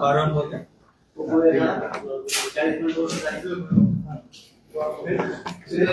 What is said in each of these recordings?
বারণ বলে সেটা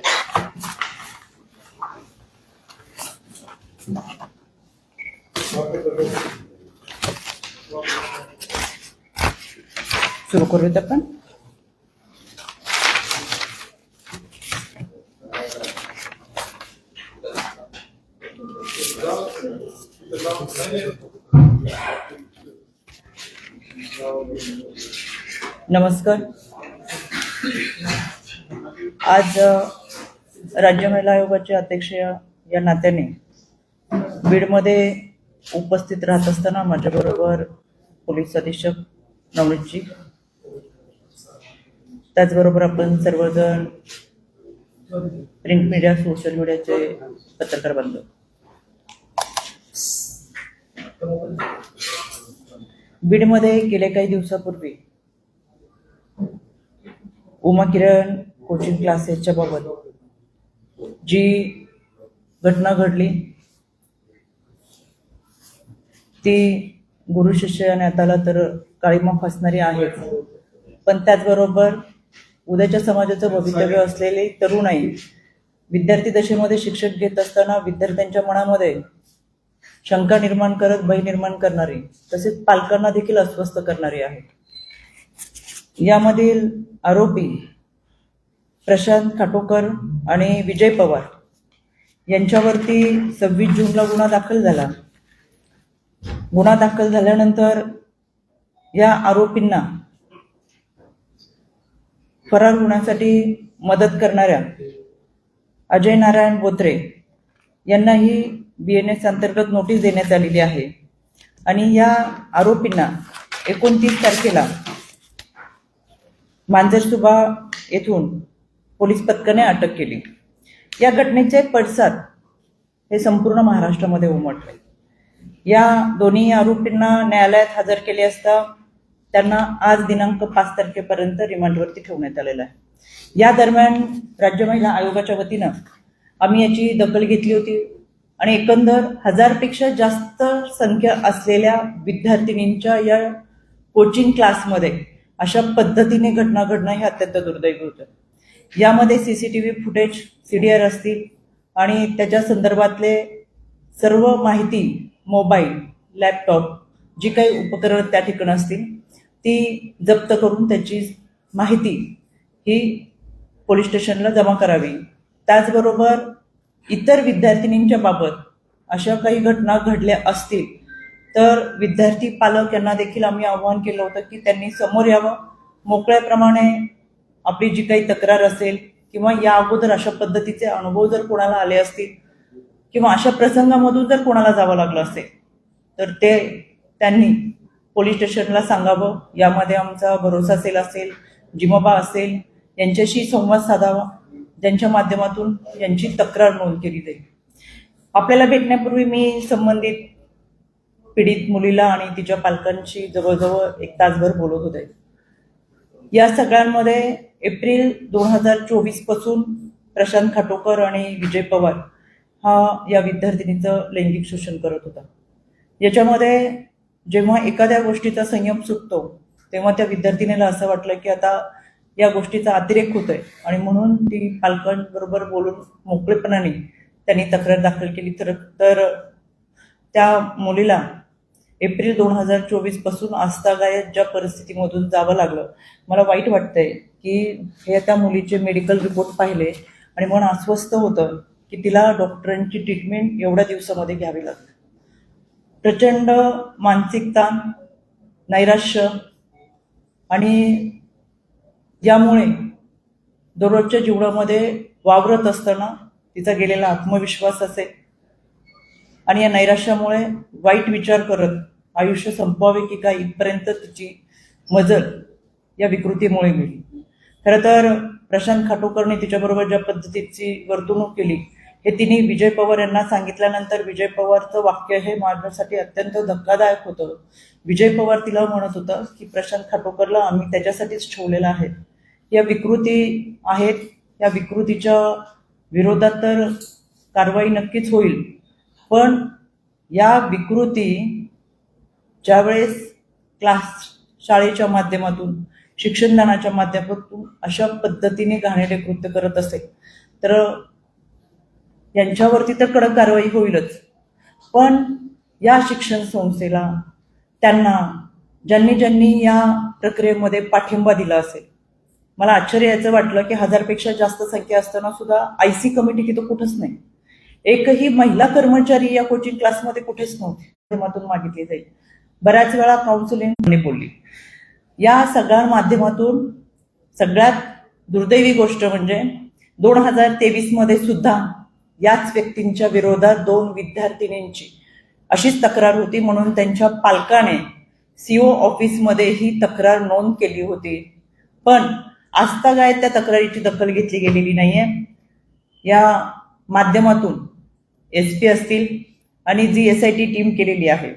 सुरू करूयात आपण. नमस्कार. आज राज्य महिला आयोगाचे अध्यक्ष या या नात्याने बीडमध्ये उपस्थित राहत असताना माझ्याबरोबर पोलीस अधीक्षक नवनीतजी त्याचबरोबर आपण सर्वजण प्रिंट मीडिया सोशल मीडियाचे पत्रकार बांधव बीडमध्ये गेल्या काही दिवसापूर्वी उमा किरण कोचिंग क्लासेसच्या बाबत जी घटना घडली ती गुरु शिष्य नात्याला तर काळीमा फासणारी आहेच. पण त्याचबरोबर उद्याच्या समाजाचं भवितव्य असलेले तरुणाई विद्यार्थी दशेमध्ये शिक्षण घेत असताना विद्यार्थ्यांच्या मनामध्ये शंका निर्माण करत भय निर्माण करणारी तसेच पालकांना देखील अस्वस्थ करणारी आहे. यामधील आरोपी प्रशांत खाटोकर आणि विजय पवार यांच्यावरती सव्वीस जूनला गुन्हा दाखल झाला. गुन्हा दाखल झाल्यानंतर या आरोपींना फरार होण्यासाठी मदत करणाऱ्या अजय नारायण बोत्रे यांनाही बी एन एस अंतर्गत नोटीस देण्यात आलेली आहे. आणि या आरोपींना एकोणतीस तारखेला मांजरसुबा येथून पोलीस पथकाने अटक केली. या घटनेचे पडसाद हे संपूर्ण महाराष्ट्रामध्ये उमटले. या दोन्ही आरोपींना न्यायालयात हजर केले असता त्यांना आज दिनांक पाच तारखेपर्यंत रिमांडवरती ठेवण्यात आलेला आहे. या दरम्यान राज्य महिला आयोगाच्या वतीनं आम्ही याची दखल घेतली होती आणि एकंदर हजारपेक्षा जास्त संख्या असलेल्या विद्यार्थिनींच्या या कोचिंग क्लासमध्ये अशा पद्धतीने घटना घडणं हे अत्यंत दुर्दैवी होतं. यामध्ये C C T V footage C D R असतील आणि त्याच्या संदर्भातले सर्व माहिती मोबाईल लॅपटॉप जी काही उपकरणं त्या ठिकाणी असतील ती जप्त करून त्याची माहिती ही पोलीस स्टेशनला जमा करावी. त्याचबरोबर इतर विद्यार्थिनींच्या बाबत अशा काही घटना घडल्या असतील तर विद्यार्थी पालक यांना देखील आम्ही आवाहन केलं होतं की त्यांनी समोर यावं. मोकळ्याप्रमाणे आपली जी काही तक्रार असेल किंवा या अगोदर अशा पद्धतीचे अनुभव जर कोणाला आले असतील किंवा अशा प्रसंगामधून जर कोणाला जावं लागलं असेल तर ते त्यांनी पोलीस स्टेशनला सांगावं. यामध्ये आमचा भरोसा असेल असेल जिमोबा असेल यांच्याशी संवाद साधावा. ज्यांच्या माध्यमातून यांची तक्रार नोंद केली जाईल. आपल्याला भेटण्यापूर्वी मी संबंधित पीडित मुलीला आणि तिच्या पालकांशी जवळजवळ एक तासभर बोलत होते. या सगळ्यांमध्ये एप्रिल दोन हजार चोवीसपासून प्रशांत खाटोकर आणि विजय पवार हा या विद्यार्थिनीचं लैंगिक शोषण करत होता. याच्यामध्ये जेव्हा एखाद्या गोष्टीचा संयम सुटतो तेव्हा त्या विद्यार्थिनीला असं वाटलं की आता या गोष्टीचा अतिरेक होतोय. आणि म्हणून ती पालकांबरोबर बोलून मोकळेपणाने त्यांनी तक्रार दाखल केली. तर तर त्या मुलीला एप्रिल दोन हजार चोवीसपासून आस्थागायत ज्या परिस्थितीमधून जावं लागलं. मला वाईट वाटतंय की हे त्या मुलीचे मेडिकल रिपोर्ट पाहिले आणि मन अस्वस्थ होतं की तिला डॉक्टरांची ट्रीटमेंट एवढ्या दिवसामध्ये घ्यावी लागते. प्रचंड मानसिक ताण नैराश्य आणि यामुळे दररोजच्या जीवनामध्ये वावरत असताना तिचा गेलेला आत्मविश्वास असेल आणि या नैराश्यामुळे वाईट विचार करत आयुष्य संपवावे की काय इथपर्यंत तिची मजल या विकृतीमुळे गेली. खरं तर प्रशांत खाटोकरने तिच्याबरोबर ज्या पद्धतीची वर्तणूक केली हे तिने विजय पवार यांना सांगितल्यानंतर विजय पवारचं वाक्य हे माझ्यासाठी अत्यंत धक्कादायक होतं. विजय पवार तिला म्हणत होतं की प्रशांत खाटोकरला आम्ही त्याच्यासाठीच ठेवलेलं आहे. या विकृती आहेत. या विकृतीच्या विरोधात तर कारवाई नक्कीच होईल. पण या विकृती ज्यावेळेस क्लास शाळेच्या माध्यमातून शिक्षणदानाच्या माध्यमातून अशा पद्धतीने घाणेरडे कृत्य करत असेल तर यांच्यावरती तर कडक कारवाई होईलच. पण या शिक्षण संस्थेला त्यांना ज्यांनी ज्यांनी या प्रक्रियेमध्ये पाठिंबा दिला असेल मला आश्चर्य याचं वाटलं की हजारपेक्षा जास्त संख्या असताना सुद्धा आय सी कमिटी तिथं कुठंच नाही. एकही महिला कर्मचारी या कोचिंग क्लासमध्ये कुठेच नव्हते. माध्यमातून मागितली जाईल. बऱ्याच वेळा काउन्सिलिंग बोलली. या सगळ्या माध्यमातून सगळ्यात दुर्दैवी गोष्ट म्हणजे दोन हजार तेवीसमध्ये सुद्धा याच व्यक्तींच्या विरोधात दोन विद्यार्थिनींची अशीच तक्रार होती म्हणून त्यांच्या पालकाने सीओ ऑफिसमध्ये ही तक्रार नोंद केली होती. पण आजतागायत त्या तक्रारीची दखल घेतली गेलेली नाही आहे या माध्यमातून एस पी असतील आणि G S I T team केलेली आहे.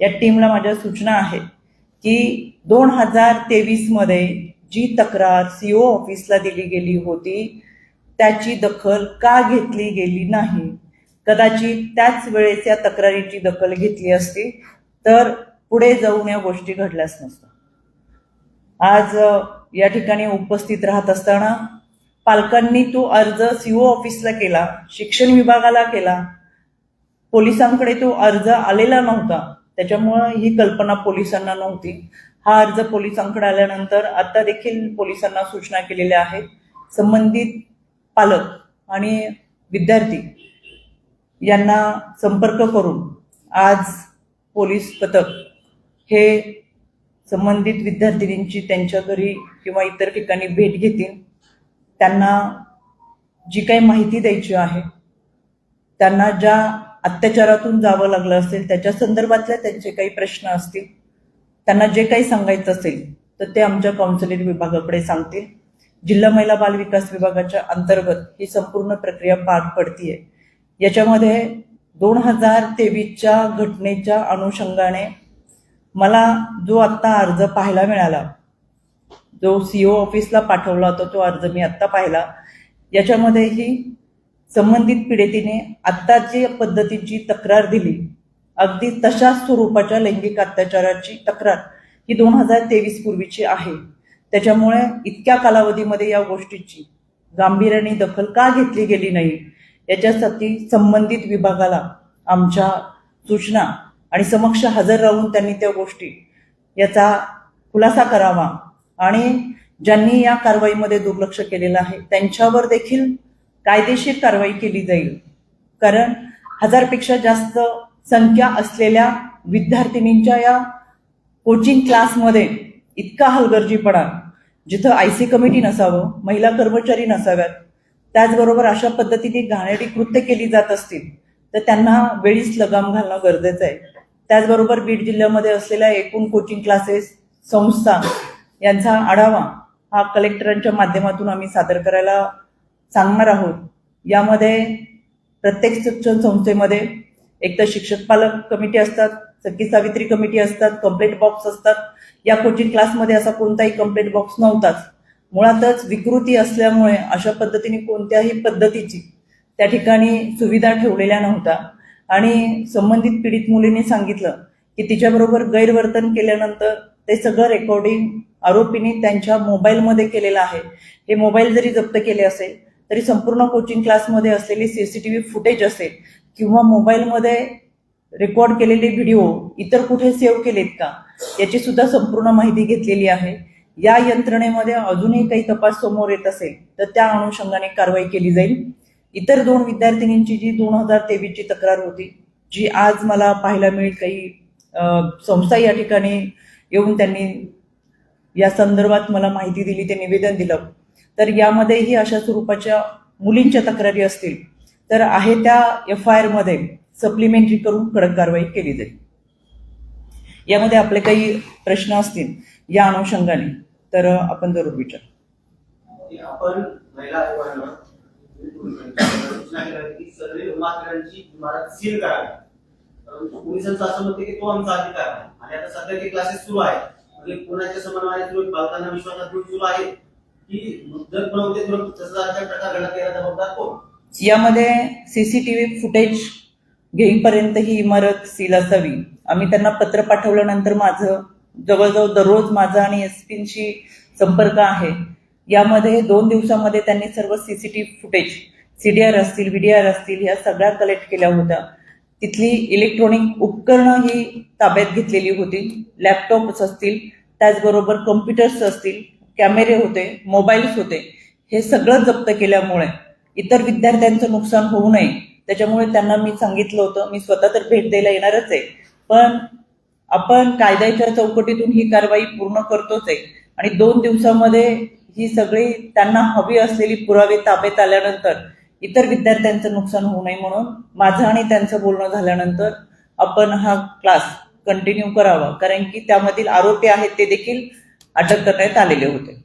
या टीमला माझ्या सूचना आहे की दोन हजार तेवीसमध्ये जी तक्रार सीओ ऑफिसला दिली गेली होती त्याची दखल का घेतली गेली नाही? कदाचित त्याच वेळेस या तक्रारीची दखल घेतली असती तर पुढे जाऊन या गोष्टी घडल्याच नसतात. आज या ठिकाणी उपस्थित राहत असताना पालकांनी तो अर्ज सीओ ऑफिसला केला शिक्षण विभागाला केला. पोलिसांकडे तो अर्ज आलेला नव्हता. त्याच्यामुळं ही कल्पना पोलिसांना नव्हती. हा अर्ज पोलिसांकडे आल्यानंतर आता देखील पोलिसांना सूचना केलेल्या आहेत. संबंधित पालक आणि विद्यार्थी यांना संपर्क करून आज पोलीस पथक हे संबंधित विद्यार्थिनींची त्यांच्या घरी किंवा इतर ठिकाणी भेट घेतील. त्यांना जी काही माहिती द्यायची आहे त्यांना ज्या अत्याचारातून जावं लागलं असेल त्याच्या संदर्भातल्या त्यांचे काही प्रश्न असतील त्यांना जे काही सांगायचं असेल तर ते आमच्या काउन्सिलिंग विभागाकडे सांगतील. जिल्हा महिला बाल विकास विभागाच्या अंतर्गत ही संपूर्ण प्रक्रिया पार पडतीये. याच्यामध्ये दोन हजार तेवीसच्या घटनेच्या अनुषंगाने मला जो आत्ता अर्ज पाहायला मिळाला जो सी ओ ऑफिसला पाठवला होता तो अर्ज मी आत्ता पाहिला याच्यामध्येही संबंधित पीडितीने आत्ताची पद्धतीची तक्रार दिली अगदी तशाच स्वरूपाच्या लैंगिक अत्याचाराची तक्रार ही दोन हजार तेवीस पूर्वीची आहे. त्याच्यामुळे इतक्या कालावधीमध्ये या गोष्टीची गांभीर्याने दखल का घेतली गेली नाही याच्यासाठी संबंधित विभागाला आमच्या सूचना आणि समक्ष हजर राहून त्यांनी त्या गोष्टी याचा खुलासा करावा आणि ज्यांनी या कारवाईमध्ये दुर्लक्ष केलेलं आहे त्यांच्यावर देखील कायदेशीर कारवाई केली जाईल. कारण हजारपेक्षा जास्त संख्या असलेल्या विद्यार्थिनींच्या या कोचिंग क्लासमध्ये इतका हलगर्जीपणा जिथं आय सी कमिटी नसावं महिला कर्मचारी नसाव्यात त्याचबरोबर अशा पद्धतीने घाणेरडी कृत्य केली जात असतील तर त्यांना वेळीच लगाम घालणं गरजेचं आहे. त्याचबरोबर बीड जिल्ह्यामध्ये असलेल्या एकूण कोचिंग क्लासेस संस्था यांचा आढावा हा कलेक्टरांच्या माध्यमातून आम्ही सादर करायला सांगणार आहोत. यामध्ये प्रत्येक शिक्षण संस्थेमध्ये एक तर शिक्षक पालक कमिटी असतात सखी सावित्री कमिटी असतात कंप्लेंट बॉक्स असतात. या कोचिंग क्लासमध्ये असा कोणताही कंप्लेंट बॉक्स नव्हताच. मुळातच विकृती असल्यामुळे अशा पद्धतीने कोणत्याही पद्धतीची त्या ठिकाणी सुविधा ठेवलेल्या नव्हत्या. आणि संबंधित पीडित मुलीने सांगितलं की तिच्याबरोबर गैरवर्तन केल्यानंतर ते सगळं रेकॉर्डिंग आरोपींनी त्यांच्या मोबाईलमध्ये केलेलं आहे. हे मोबाईल जरी जप्त केले असेल तरी संपूर्ण कोचिंग क्लासमध्ये असलेली सीसीटीव्ही फुटेज असेल किंवा मोबाईलमध्ये रेकॉर्ड केलेले व्हिडिओ इतर कुठे सेव्ह केलेत का याची सुद्धा संपूर्ण माहिती घेतलेली आहे. या यंत्रणेमध्ये अजूनही काही तपास समोर येत असेल तर त्या अनुषंगाने कारवाई केली जाईल. इतर दोन विद्यार्थिनींची जी दोन हजार तेवीसची तक्रार होती जी आज मला पाहायला मिळेल काही संस्था या ठिकाणी येऊन त्यांनी या संदर्भात मला माहिती दिली ते निवेदन दिलं. तर यामध्येही अशा स्वरूपाच्या मुलींच्या तक्रारी असतील. तर आहे त्या एफ आय आरमध्ये सप्लिमेंटरी करून कडक कारवाई केली जाईल. यामध्ये आपले काही प्रश्न असतील या अनुषंगाने तर आपण जरूर विचार. आपण महिला इमारत सील करावी परंतु पोलिसांचं असं म्हणते की तो आमचा अधिकार आहे. आणि आता सध्या ते क्लासेस सुरू आहेत म्हणजे कोणाच्या समन्वयाने सुरू पालकांना विश्वासात घेऊन सुरू आहे की जर प्रवृत्ती तसा प्रकार घडत गेला जबाबदार कोण? यामध्ये C C T V footage घेईपर्यंत ही इमारत सील असावी. आम्ही त्यांना पत्र पाठवल्यानंतर माझं जवळजवळ दररोज माझा आणि एस पींशी संपर्क आहे. यामध्ये दोन दिवसामध्ये त्यांनी सर्व C C T footage C D R असतील व्ही डी आर असतील ह्या सगळ्या कलेक्ट केल्या होत्या. तिथली इलेक्ट्रॉनिक उपकरणं ही ताब्यात घेतलेली होती. लॅपटॉप्स असतील त्याचबरोबर कम्प्युटर्स असतील कॅमेरे होते मोबाईल्स होते. हे सगळं जप्त केल्यामुळे इतर विद्यार्थ्यांचं नुकसान होऊ नये. त्याच्यामुळे त्यांना मी सांगितलं होतं मी स्वतः तर भेट द्यायला येणारच आहे. पण आपण कायद्याच्या चौकटीतून ही कारवाई पूर्ण करतोच आहे. आणि दोन दिवसामध्ये ही सगळी त्यांना हवी असलेली पुरावे ताब्यात आल्यानंतर इतर विद्यार्थ्यांचं नुकसान होऊ नये म्हणून माझं आणि त्यांचं बोलणं झाल्यानंतर आपण हा क्लास कंटिन्यू करावा. कारण की त्यामधील आरोपी आहेत ते देखील अटक करण्यात आलेले होते.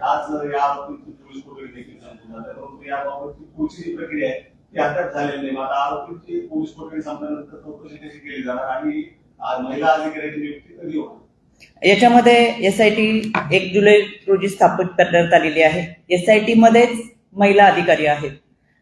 आज या बाबतीत पोलीस कोठडी देखील संपून झाल्या परंतु याबाबतची पुढची प्रक्रिया आहे ती अद्याप झालेली नाही. आता आरोपींची पोलीस कोठडी संपल्यानंतर चौकशी कशी केली जाणार? आणि महिला अधिकाऱ्याची नियुक्ती कधी होणार? याच्यामध्ये एस आय टी एक जुलै रोजी स्थापित करण्यात आलेली आहे. एस आय टी मध्येच महिला अधिकारी आहेत.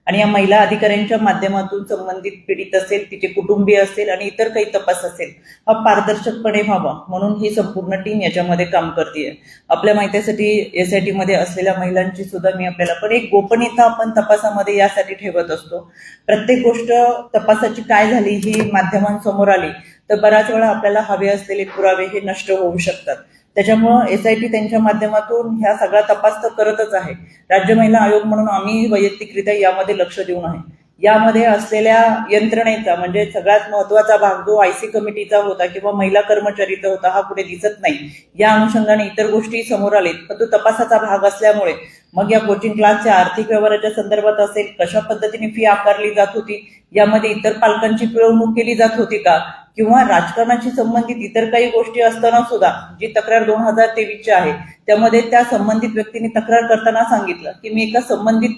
आणि या महिला अधिकाऱ्यांच्या माध्यमातून संबंधित पीडित असेल तिचे कुटुंबीय असेल आणि इतर काही तपास असेल हा पारदर्शकपणे व्हावा. म्हणून ही संपूर्ण टीम याच्यामध्ये काम करते आपल्या माहितीसाठी एस आयमध्ये असलेल्या महिलांची सुद्धा मी आपल्याला पण एक गोपनीयता आपण तपासामध्ये यासाठी ठेवत असतो. प्रत्येक गोष्ट तपासाची काय झाली ही माध्यमांसमोर आली तर बऱ्याच वेळा आपल्याला हवे असलेले पुरावे हे नष्ट होऊ शकतात. त्याच्यामुळं एस आय टी त्यांच्या माध्यमातून ह्या सगळा तपास तर करतच आहे. राज्य महिला आयोग म्हणून आम्ही वैयक्तिकरित्या यामध्ये लक्ष देऊन आहे. यामध्ये असलेल्या यंत्रणेचा म्हणजे सगळ्यात महत्त्वाचा भाग जो आयसी कमिटीचा होता किंवा महिला कर्मचारीचा होता हा पुढे दिसत नाही. या अनुषंगाने इतर गोष्टी समोर आलेत पण तो तपासाचा भाग असल्यामुळे मग या कोचिंग क्लासच्या आर्थिक व्यवहाराच्या संदर्भात असेल कशा पद्धतीने फी आकारली जात होती यामध्ये इतर पालकांची पिळवणूक केली जात होती का? किंवा राजकारणाशी संबंधित इतर काही गोष्टी असताना सुद्धा जी तक्रार दोन हजार तेवीसची आहे त्यामध्ये त्या संबंधित व्यक्तीने तक्रार करताना सांगितलं की मी एका संबंधित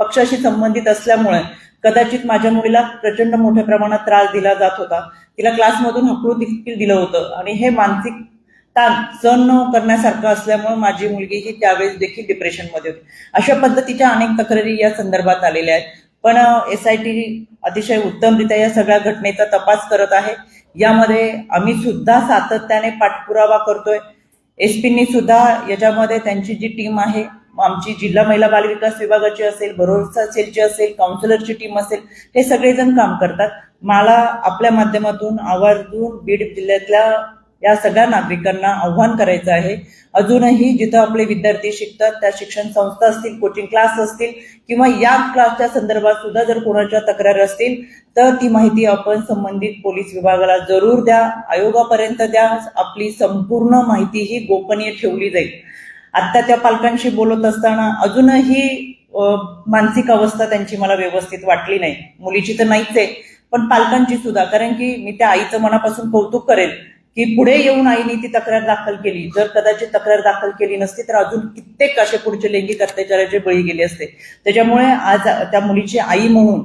पक्षाशी संबंधित असल्यामुळे कदाचित माझ्या मुलीला प्रचंड मोठ्या प्रमाणात त्रास दिला जात होता. तिला क्लासमधून हकलून देखील दिलं होतं. आणि हे मानसिक ताण सहन न करण्यासारखं असल्यामुळे माझी मुलगी ही त्यावेळेस देखील डिप्रेशनमध्ये होती. अशा पद्धतीच्या अनेक तक्रारी या संदर्भात आलेल्या आहेत. पण एस आय टी अतिशय उत्तमरित्या या सगळ्या घटनेचा तपास करत आहे. यामध्ये आम्ही सुद्धा सातत्याने पाठपुरावा करतोय. एस पींनी सुद्धा याच्यामध्ये त्यांची जी टीम आहे आमची जिल्हा महिला बालविकास विभागाची असेल भरोसा सेलची असेल काउन्सिलरची टीम असेल हे सगळेजण काम करतात. मला आपल्या माध्यमातून आवर्जून बीड जिल्ह्यातल्या या सगळ्या नागरिकांना आव्हान करायचं आहे. अजूनही जिथं आपले विद्यार्थी शिकतात त्या शिक्षण संस्था असतील कोचिंग क्लास असतील किंवा या क्लासच्या संदर्भात सुद्धा जर कोणाच्या तक्रारी असतील तर ती माहिती आपण संबंधित पोलीस विभागाला जरूर द्या. आयोगापर्यंत द्या. आपली संपूर्ण माहिती ही गोपनीय ठेवली जाईल. आत्ता त्या पालकांशी बोलत असताना अजूनही मानसिक अवस्था त्यांची मला व्यवस्थित वाटली नाही. मुलीची तर नाहीच आहे पण पालकांची सुद्धा. कारण की मी त्या आईचं मनापासून कौतुक करेल की पुढे येऊन आईने ती तक्रार दाखल केली. जर कदाचित तक्रार दाखल केली नसती तर अजून कित्येक असे पुढचे लैंगिक अत्याचाराचे बळी गेले असते. त्याच्यामुळे आज त्या मुलीची आई म्हणून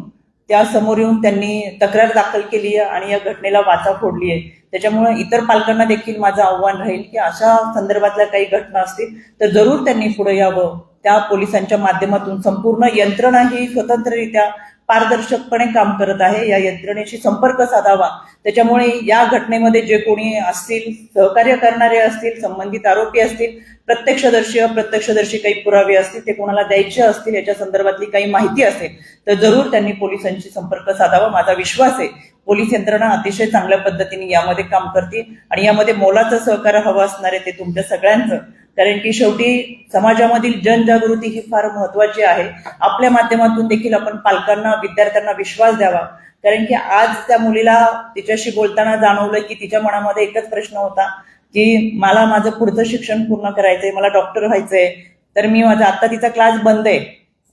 त्या समोर येऊन त्यांनी तक्रार दाखल केली आहे आणि या घटनेला वाचा फोडली आहे. त्याच्यामुळे इतर पालकांना देखील माझं आव्हान राहील की अशा संदर्भातल्या काही घटना असतील तर जरूर त्यांनी पुढे यावं. त्या पोलिसांच्या माध्यमातून संपूर्ण यंत्रणा ही स्वतंत्ररित्या पारदर्शकपणे काम करत आहे. या यंत्रणेशी संपर्क साधावा. त्याच्यामुळे या घटनेमध्ये जे कोणी असतील सहकार्य करणारे असतील संबंधित आरोपी असतील प्रत्यक्षदर्शी अप्रत्यक्षदर्शी काही पुरावे असतील ते कोणाला द्यायचे असतील याच्या संदर्भातली काही माहिती असेल तर जरूर त्यांनी पोलिसांशी संपर्क साधावा. माझा विश्वास आहे पोलीस यंत्रणा अतिशय चांगल्या पद्धतीने यामध्ये काम करतील आणि यामध्ये मोलाचं सहकार्य हवं असणार आहे ते तुमच्या सगळ्यांचं कारण की शेवटी समाजामधील जनजागृती ही फार महत्वाची आहे. आपल्या माध्यमातून देखील आपण पालकांना विद्यार्थ्यांना विश्वास द्यावा. कारण की आज त्या मुलीला तिच्याशी बोलताना जाणवलं की तिच्या मनामध्ये एकच प्रश्न होता की मला माझं पुढचं शिक्षण पूर्ण करायचंय मला डॉक्टर व्हायचंय तर मी माझा आता तिचा क्लास बंद आहे.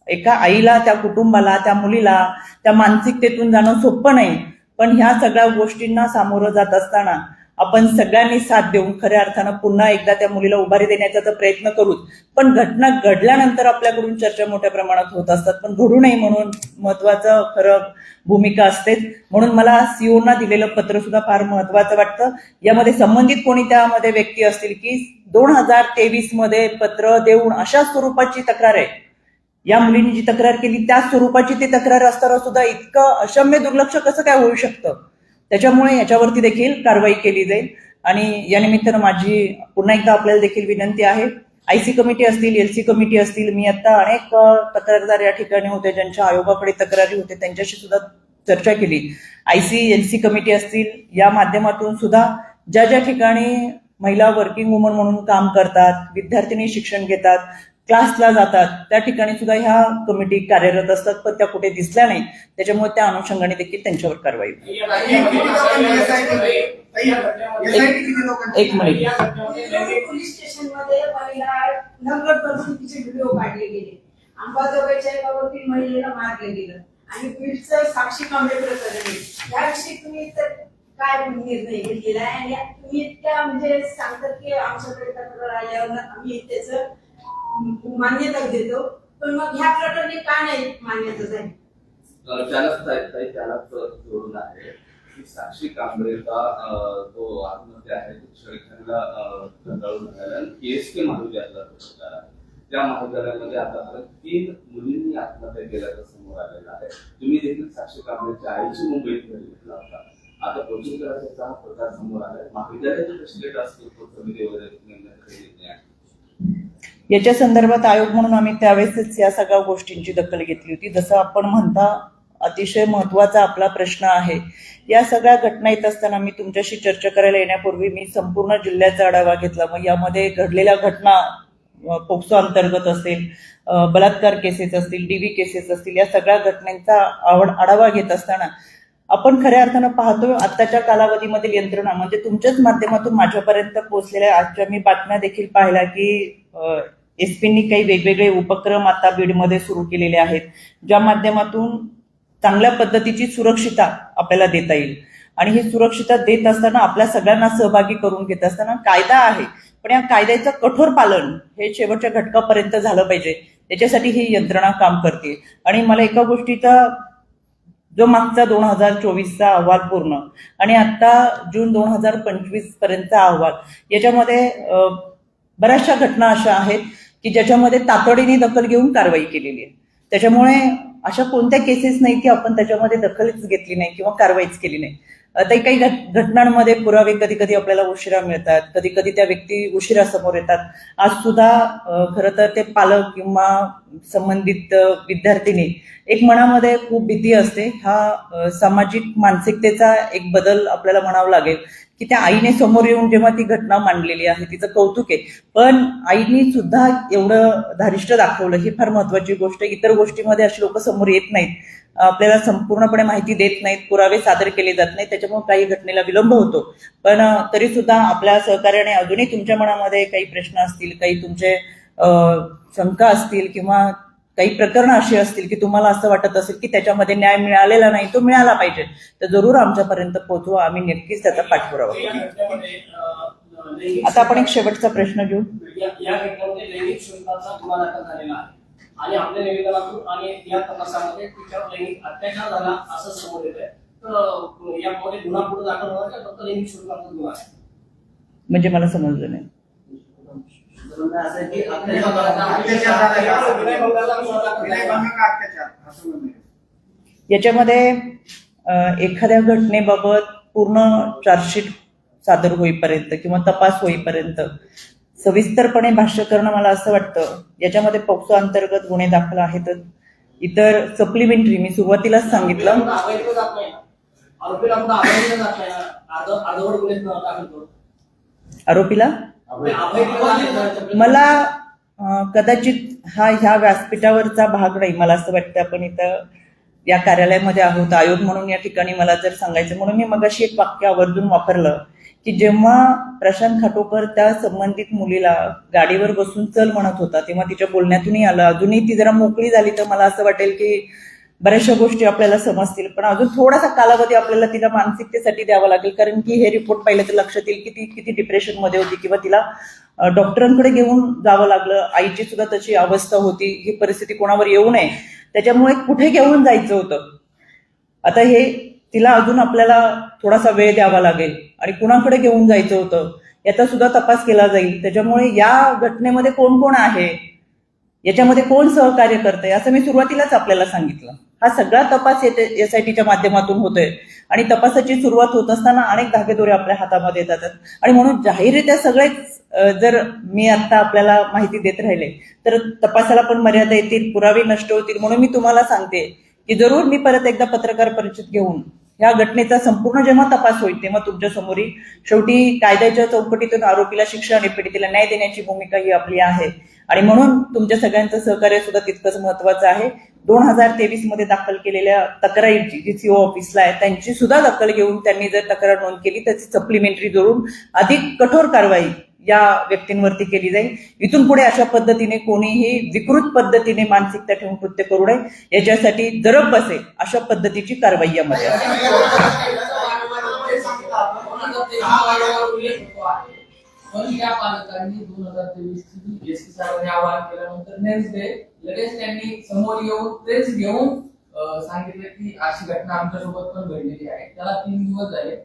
एका आईला त्या कुटुंबाला त्या मुलीला त्या मानसिकतेतून जाणं सोपं नाही. पण ह्या सगळ्या गोष्टींना सामोरं जात असताना आपण सगळ्यांनी साथ देऊन खऱ्या अर्थानं पुन्हा एकदा त्या मुलीला उभारी देण्याचा तर प्रयत्न करूच. पण घटना घडल्यानंतर आपल्याकडून चर्चा मोठ्या प्रमाणात होत असतात. पण घडू नये म्हणून महत्वाचं खरं भूमिका असते म्हणून मला सीओना दिलेलं पत्र सुद्धा फार महत्वाचं वाटतं. यामध्ये संबंधित कोणी त्यामध्ये व्यक्ती असतील की दोन हजार तेवीसमध्ये पत्र देऊन अशा स्वरूपाची तक्रार आहे. या मुलीने जी तक्रार केली त्या स्वरूपाची ती तक्रार असताना सुद्धा इतकं अशम्य दुर्लक्ष कसं काय होऊ शकतं? त्याच्यामुळे याच्यावरती देखील कारवाई केली जाईल. आणि या निमित्तानं माझी पुन्हा एकदा आपल्याला देखील विनंती आहे. आयसी कमिटी असतील एल सी कमिटी असतील मी आता अनेक तक्रारदार या ठिकाणी होते ज्यांच्या आयोगाकडे तक्रारी होते त्यांच्याशी सुद्धा चर्चा केली. आयसी एल सी कमिटी असतील या माध्यमातून सुद्धा ज्या ज्या ठिकाणी महिला वर्किंग वुमन म्हणून काम करतात विद्यार्थिनी शिक्षण घेतात क्लासला जातात. त्या ठिकाणी सुद्धा ह्या कमिटी कार्यरत असतात पण त्या कुठे दिसल्या नाही त्याच्यामुळे त्या अनुषंगाने देखील त्यांच्यावर कारवाई एक मिनिट. पोलीस स्टेशनमध्ये महिला नंबरपासून व्हिडिओ काढले गेले अंबाजोगाईच्या एका वकील महिलेला मारले गेलं आणि बीडचं साक्षी याविषयी तुम्ही तर काय निर्णय घेतलेला आहे आणि तुम्ही म्हणजे सांगतात की आमच्याकडे तक्रार आल्यावर आम्ही त्याचं मान्यता देतो पण मग ह्या प्रकरणी का नाही मान्यता झाली त्यालाच त्यालाच जोडून आहे. की साक्षी कांबळेचा तो आत्महत्या आहे. तो शरीराला कंटाळून आणि केस के महाविद्यालयातला त्या महाविद्यालयामध्ये आतापर्यंत तीन मुलींनी आत्महत्या केल्याचं समोर आलेलं आहे. तुम्ही देखील साक्षी कांबळेच्या आईची मुंबईत घरी घेतला होता आता कोचिंग क्लासेसचा हा प्रकार समोर आलाय. महाविद्यालयाचे फॅसिलिटी असतील तो कमी वगैरे नेमण्यात काही येत नाही याच्या संदर्भात आयोग म्हणून आम्ही त्यावेळेसच या सगळ्या गोष्टींची दखल घेतली होती. जसं आपण म्हणता अतिशय महत्त्वाचा आपला प्रश्न आहे. या सगळ्या घटना येत असताना मी तुमच्याशी चर्चा करायला येण्यापूर्वी मी संपूर्ण जिल्ह्याचा आढावा घेतला. मग यामध्ये घडलेल्या घटना पोक्सो अंतर्गत असेल बलात्कार केसेस असतील डीव्ही केसेस असतील या सगळ्या घटनांचा आवड आढावा घेत असताना आपण खऱ्या अर्थानं पाहतो आत्ताच्या कालावधीमधील यंत्रणा म्हणजे तुमच्याच माध्यमातून माझ्यापर्यंत पोहोचलेल्या आजच्या मी बातम्या देखील पाहिल्या की एस पींनी काही वेगवेगळे उपक्रम आता बीडमध्ये सुरू केलेले आहेत ज्या माध्यमातून चांगल्या पद्धतीची सुरक्षिता आपल्याला देता येईल. आणि ही सुरक्षिता देत असताना आपल्या सगळ्यांना सहभागी करून घेत असताना कायदा आहे पण या कायद्याचं कठोर पालन हे शेवटच्या घटकापर्यंत झालं पाहिजे त्याच्यासाठी ही यंत्रणा काम करते. आणि मला एका गोष्टीचा जो मागचा दोन हजार चोवीसचा अहवाल पूर्ण आणि आत्ता जून दोन हजार पंचवीस पर्यंतचा अहवाल याच्यामध्ये बऱ्याचशा घटना अशा आहेत की ज्याच्यामध्ये तातडीने दखल घेऊन कारवाई केलेली आहे. त्याच्यामुळे अशा कोणत्या केसेस नाही की आपण त्याच्यामध्ये दखलच घेतली नाही किंवा कारवाईच केली नाही. आता काही घट- घटनांमध्ये पुरावे कधी कधी आपल्याला उशिरा मिळतात. कधी कधी त्या व्यक्ती उशिरा समोर येतात. आज सुद्धा खरं तर ते पालक किंवा संबंधित अ, विद्यार्थिनी एक मनामध्ये खूप भीती असते. हा सामाजिक मानसिकतेचा एक बदल आपल्याला म्हणावा लागेल की त्या आईने समोर येऊन जेव्हा ती घटना मांडलेली आहे तिचं कौतुक आहे. पण आईने सुद्धा एवढं धारिष्ट दाखवलं ही फार महत्वाची गोष्ट आहे. इतर गोष्टीमध्ये अशी लोक समोर येत नाहीत. आपल्याला संपूर्णपणे माहिती देत नाहीत पुरावे सादर केले जात नाहीत त्याच्यामुळे काही घटनेला विलंब होतो. पण तरी सुद्धा आपल्या सहकार्याने अजूनही तुमच्या मनामध्ये काही प्रश्न असतील काही तुमचे शंका असतील किंवा काही प्रकरणं अशी असतील की तुम्हाला असं वाटत असेल की त्याच्यामध्ये न्याय मिळालेला नाही तो मिळाला पाहिजे. तर जरूर आमच्यापर्यंत पोहोचवा आम्ही नक्कीच त्याचा पाठपुरावा करू. आता आपण एक शेवटचा प्रश्न घेऊ. आणि आपल्या निवेदनातून आणि या तपासामध्ये तिच्यावर लैंगिक अत्याचार झाला असं समोर येत आहे. तर यामध्ये गुन्हा पुढे दाखल होणार का? फक्त लैंगिक शुल्काचा गुन्हा म्हणजे मला समजलं नाही. याच्यामध्ये एखाद्या घटनेबाबत पूर्ण चार्जशीट सादर होईपर्यंत किंवा तपास होईपर्यंत सविस्तरपणे भाष्य करणं मला असं वाटतं. याच्यामध्ये पोक्सो अंतर्गत गुन्हे दाखल आहेत. इतर सप्लिमेंटरी मी सुरुवातीलाच सांगितलं. आरोपीला मला कदाचित हा ह्या व्यासपीठावरचा भाग नाही. मला असं वाटतं आपण इथं या कार्यालयामध्ये आहोत. आयोग म्हणून या ठिकाणी मला जर सांगायचं म्हणून मी मगाशी एक वाक्य आवर्जून वापरलं की जेव्हा प्रशांत खाटोकर त्या संबंधित मुलीला गाडीवर बसून चल म्हणत होता तेव्हा तिच्या बोलण्यातूनही आलं. अजूनही ती जरा मोकळी झाली तर मला असं वाटेल की बऱ्याचशा गोष्टी आपल्याला समजतील पण अजून थोडासा कालावधी आपल्याला तिला मानसिकतेसाठी द्यावा लागेल कारण की हे रिपोर्ट पाहिलं तर लक्षात येईल की ती किती डिप्रेशनमध्ये होती किंवा तिला डॉक्टरांकडे घेऊन जावं लागलं आईची सुद्धा तशी अवस्था होती ही परिस्थिती कोणावर येऊ नये त्याच्यामुळे कुठे घेऊन जायचं होतं? आता हे तिला अजून आपल्याला थोडासा वेळ द्यावा लागेल आणि कुणाकडे घेऊन जायचं होतं याचा सुद्धा तपास केला जाईल त्याच्यामुळे या घटनेमध्ये कोण कोण आहे? याच्यामध्ये कोण सहकार्य करतंय असं मी सुरुवातीलाच आपल्याला सांगितलं. हा सगळा तपास एस आय टीच्या माध्यमातून होतोय. आणि तपासाची सुरुवात होत असताना अनेक धागेदोरे आपल्या हातामध्ये येतात. आणि म्हणून जाहीररित्या सगळेच जर मी आता आपल्याला माहिती देत राहिले तर तपासाला पण मर्यादा येतील पुरावे नष्ट होतील म्हणून मी तुम्हाला सांगते की जरूर मी परत एकदा पत्रकार परिषद घेऊन या घटनेचा संपूर्ण जेव्हा तपास होईल तेव्हा तुमच्या समोरील शेवटी कायद्याच्या चौकटीतून आरोपीला शिक्षा आणि पीडितेला न्याय देण्याची भूमिका ही आपली आहे. आणि म्हणून तुमच्या सगळ्यांचं सहकार्य सुद्धा तितकंच महत्वाचं आहे. दोन हजार तेवीसमध्ये दाखल केलेल्या तक्रारीची जी सीओ ऑफिसला आहे त्यांची सुद्धा दखल घेऊन त्यांनी जर तक्रार नोंद केली त्याची सप्लिमेंटरी जोडून अधिक कठोर कारवाई या व्यक्तींवरती केली जाईल. इथून पुढे अशा पद्धतीने कोणीही विकृत पद्धतीने मानसिकता ठेवून कृत्य करू नये. याच्यासाठी जरब बसेल अशा पद्धतीची कारवाई यामध्ये पण त्या पालकांनी दोन हजार तेवीस ची साहेबांनी आवाहन केल्यानंतर नेक्स्ट डे लगेच त्यांनी समोर येऊन तेच घेऊन सांगितलं की अशी घटना आमच्यासोबत पण घडलेली आहे. त्याला तीन दिवस झाले.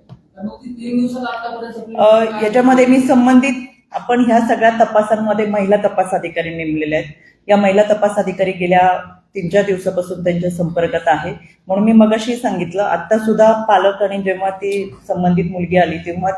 याच्यामध्ये मी संबंधित आपण ह्या सगळ्या तपासांमध्ये महिला तपास अधिकारी नेमलेले आहेत. या महिला तपास अधिकारी गेल्या तीन चार दिवसापासून त्यांच्या संपर्कात आहे. म्हणून मी मगाशी सांगितलं आता सुद्धा पालक आणि जेव्हा ती संबंधित मुलगी आली तेव्हा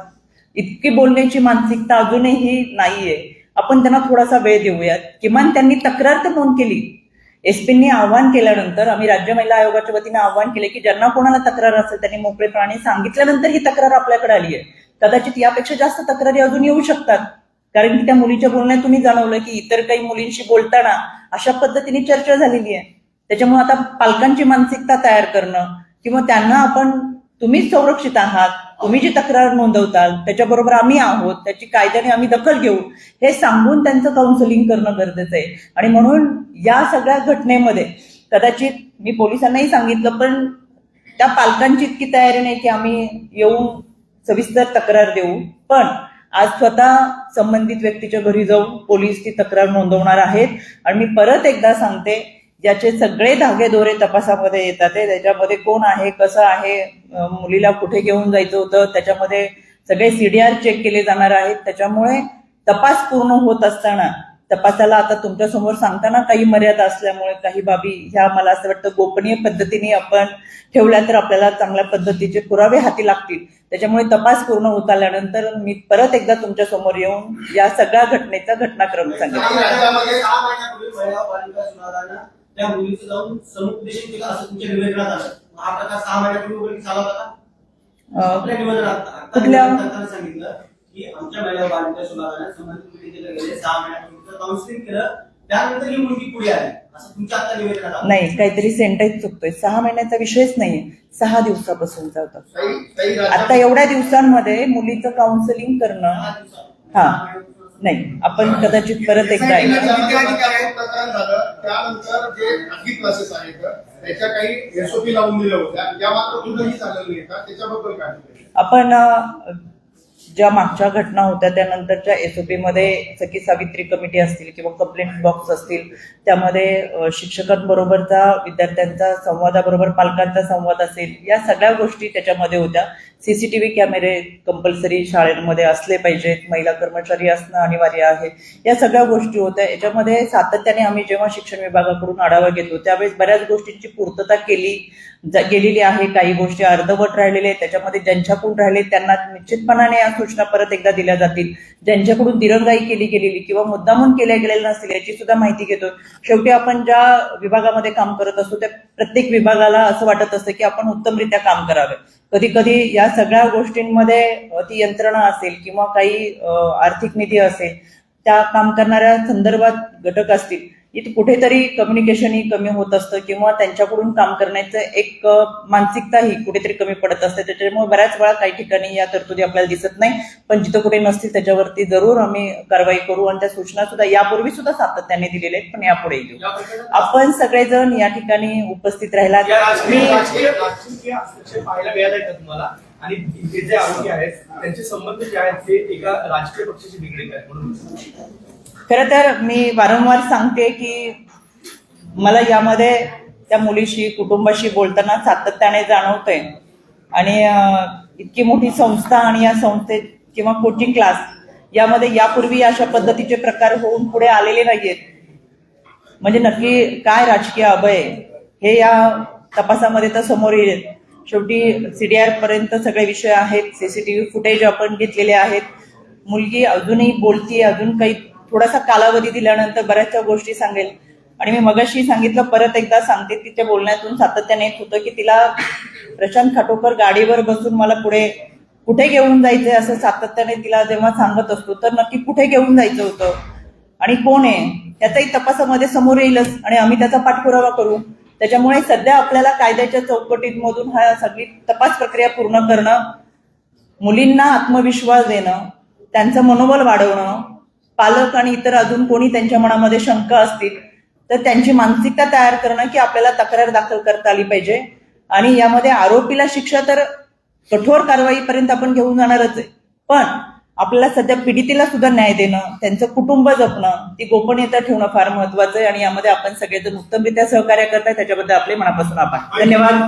इतकी बोलण्याची मानसिकता अजूनही नाहीये. आपण त्यांना थोडासा वेळ देऊयात. किमान त्यांनी तक्रार तर नोंद केली. एसपींनी आव्हान केल्यानंतर आम्ही राज्य महिला आयोगाच्या वतीने आव्हान केले की ज्यांना कोणाला तक्रार असेल त्यांनी मोकळेपणाने सांगितल्यानंतर ही तक्रार आपल्याकडे आली आहे. कदाचित यापेक्षा जास्त तक्रारी अजून येऊ शकतात. कारण की त्या मुलीच्या बोलण्यात तुम्ही जाणवलं की इतर काही मुलींशी बोलताना अशा पद्धतीने चर्चा झालेली आहे. त्याच्यामुळे आता पालकांची मानसिकता तयार करणं किंवा त्यांना आपण तुम्हीच संरक्षित आहात तुम्ही जी तक्रार नोंदवताल त्याच्याबरोबर आम्ही आहोत त्याची कायद्याने आम्ही दखल घेऊ हे सांगून त्यांचं काउन्सिलिंग करणं गरजेचं आहे. आणि म्हणून या सगळ्या घटनेमध्ये कदाचित मी पोलिसांनाही सांगितलं पण त्या पालकांची इतकी तयारी नाही की आम्ही येऊन सविस्तर तक्रार देऊ. पण आज स्वतः संबंधित व्यक्तीच्या घरी जाऊन पोलीस ती तक्रार नोंदवणार आहेत. आणि मी परत एकदा सांगते ज्याचे सगळे धागे दोरे तपासामध्ये येतात त्याच्यामध्ये कोण आहे कसं आहे मुलीला कुठे घेऊन जायचं होतं त्याच्यामध्ये सगळे सीडीआर चेक केले जाणार आहेत. त्याच्यामुळे तपास पूर्ण होत असताना तपासाला आता तुमच्यासमोर सांगताना काही मर्यादा असल्यामुळे काही बाबी ह्या मला असं वाटतं गोपनीय पद्धतीने आपण ठेवल्या तर आपल्याला चांगल्या पद्धतीचे पुरावे हाती लागतील. त्याच्यामुळे तपास पूर्ण होत आल्यानंतर मी परत एकदा तुमच्यासमोर येऊन या सगळ्या घटनेचा घटनाक्रम सांगेल त्या मुलीचं जाऊन समुपदेशन केलं असं तुमच्या निवेदनात आलं. हा प्रकार सहा महिन्यापूर्वी उघडकीस आला होता आपल्या निवेदनात आता सांगितलं की आमच्या महिला बालिका सुधारानं संबंधित पीडितेला गेले सहा महिन्यापूर्वी काउन्सिलिंग केलं. त्यानंतर ही मुलगी पुढे आली. असं तुमच्या आता निवेदनात आलं? नाही काहीतरी सेंटेन्स चुकतोय. सहा महिन्याचा विषयच नाहीये. सहा दिवसापासूनचा होता आता एवढ्या दिवसांमध्ये मुलीचं काउन्सिलिंग करणं. हा. नाही. आपण कदाचित परत एकदा त्यानंतर जे क्लासेस आहेत त्याच्या काही एसओपी लावून दिल्या होत्या. या मात्र कुठंही झालेलं नाही का? त्याच्याबद्दल काय? आपण ज्या मागच्या घटना होत्या त्यानंतरच्या एस ओ मध्ये सखी सावित्री कमिटी असतील किंवा कंप्लेंट बॉक्स असतील त्यामध्ये शिक्षकांबरोबरचा विद्यार्थ्यांचा संवादाबरोबर पालकांचा संवाद असेल या सगळ्या गोष्टी त्याच्यामध्ये होत्या. सी सी टी व्ही कॅमेरे कंपल्सरी शाळेमध्ये असले पाहिजेत महिला कर्मचारी असणं अनिवार्य आहे. या सगळ्या गोष्टी होत्या. याच्यामध्ये सातत्याने आम्ही जेव्हा शिक्षण विभागाकडून आढावा घेतो त्यावेळेस बऱ्याच गोष्टींची पूर्तता केली गेलेली आहे. काही गोष्टी अर्धवट राहिलेल्या आहेत त्याच्यामध्ये ज्यांच्याकडून राहिले त्यांना निश्चितपणाने या सूचना परत एकदा दिल्या जातील. ज्यांच्याकडून दिरंगाई केली गेलेली किंवा मुद्दामून केल्या गेलेल्या नसतील याची सुद्धा माहिती घेतो. शेवटी आपण ज्या विभागामध्ये काम करत असतो त्या प्रत्येक विभागाला असं वाटत असतं की आपण उत्तमरित्या काम करावे. कधी कधी या सगळ्या गोष्टींमध्ये ती यंत्रणा असेल किंवा काही आर्थिक निधी असेल त्या काम करणाऱ्या संदर्भात घटक असतील. इथे कुठेतरी कम्युनिकेशन ही कमी होत असतं किंवा त्यांच्याकडून काम करण्याचं एक अ, मानसिकता ही कुठेतरी कमी पडत असते. त्याच्यामुळे बऱ्याच वेळा काही ठिकाणी या तरतुदी आपल्याला दिसत नाही. पण जिथं कुठे नसतील त्याच्यावरती जरूर आम्ही कारवाई करू आणि त्या सूचना सुद्धा यापूर्वी सुद्धा सातत्याने दिलेल्या आहेत पण यापुढे देऊ. या प्रकरणात आपण सगळेजण या ठिकाणी उपस्थित राहिला आणि जे आरोपी आहेत त्यांचे संबंध जे आहेत ते एका राजकीय पक्षाशी निगडीत आहेत म्हणून. खरं तर मी वारंवार सांगते की मला यामध्ये त्या मुलीशी कुटुंबाशी बोलताना सातत्याने जाणवतंय. आणि इतकी मोठी संस्था आणि या संस्थेत किंवा कोचिंग क्लास यामध्ये यापूर्वी अशा पद्धतीचे प्रकार होऊन पुढे आलेले नाहीयेत. म्हणजे नक्की काय राजकीय अभय हे या तपासामध्ये तर समोर येईल. शेवटी सीडीआर पर्यंत सगळे विषय आहेत सीसीटीव्ही फुटेज आपण घेतलेले आहेत. मुलगी अजूनही बोलती अजून काही थोडासा कालावधी दिल्यानंतर बऱ्याचशा गोष्टी सांगेल. आणि मी मगाशी सांगितलं परत एकदा सांगते तिच्या बोलण्यातून सातत्याने येत होतं की तिला प्रशांत खाटोकर गाडीवर बसून मला पुढे कुठे घेऊन जायचंय असं सातत्याने तिला जेव्हा सांगत असतो तर नक्की कुठे घेऊन जायचं होतं? आणि कोण आहे? त्याचाही तपासामध्ये समोर येईलच. आणि आम्ही त्याचा पाठपुरावा करू. त्याच्यामुळे सध्या आपल्याला कायद्याच्या चौकटीमधून हा सगळी तपास प्रक्रिया पूर्ण करणं मुलींना आत्मविश्वास देणं त्यांचं मनोबल वाढवणं पालक आणि इतर अजून कोणी त्यांच्या मनामध्ये शंका असतील तर त्यांची मानसिकता तयार करणं की आपल्याला तक्रार दाखल करता आली पाहिजे. आणि यामध्ये आरोपीला शिक्षा तर कठोर कारवाईपर्यंत आपण घेऊन जाणारच आहे. पण आपल्याला सध्या पीडितेला सुद्धा न्याय देणं त्यांचं कुटुंब जपणं ती गोपनीयता ठेवणं फार महत्वाचं आहे. आणि यामध्ये आपण सगळेजण उत्तमरित्या सहकार्य करताय त्याच्याबद्दल आपले मनापासून आभार. धन्यवाद.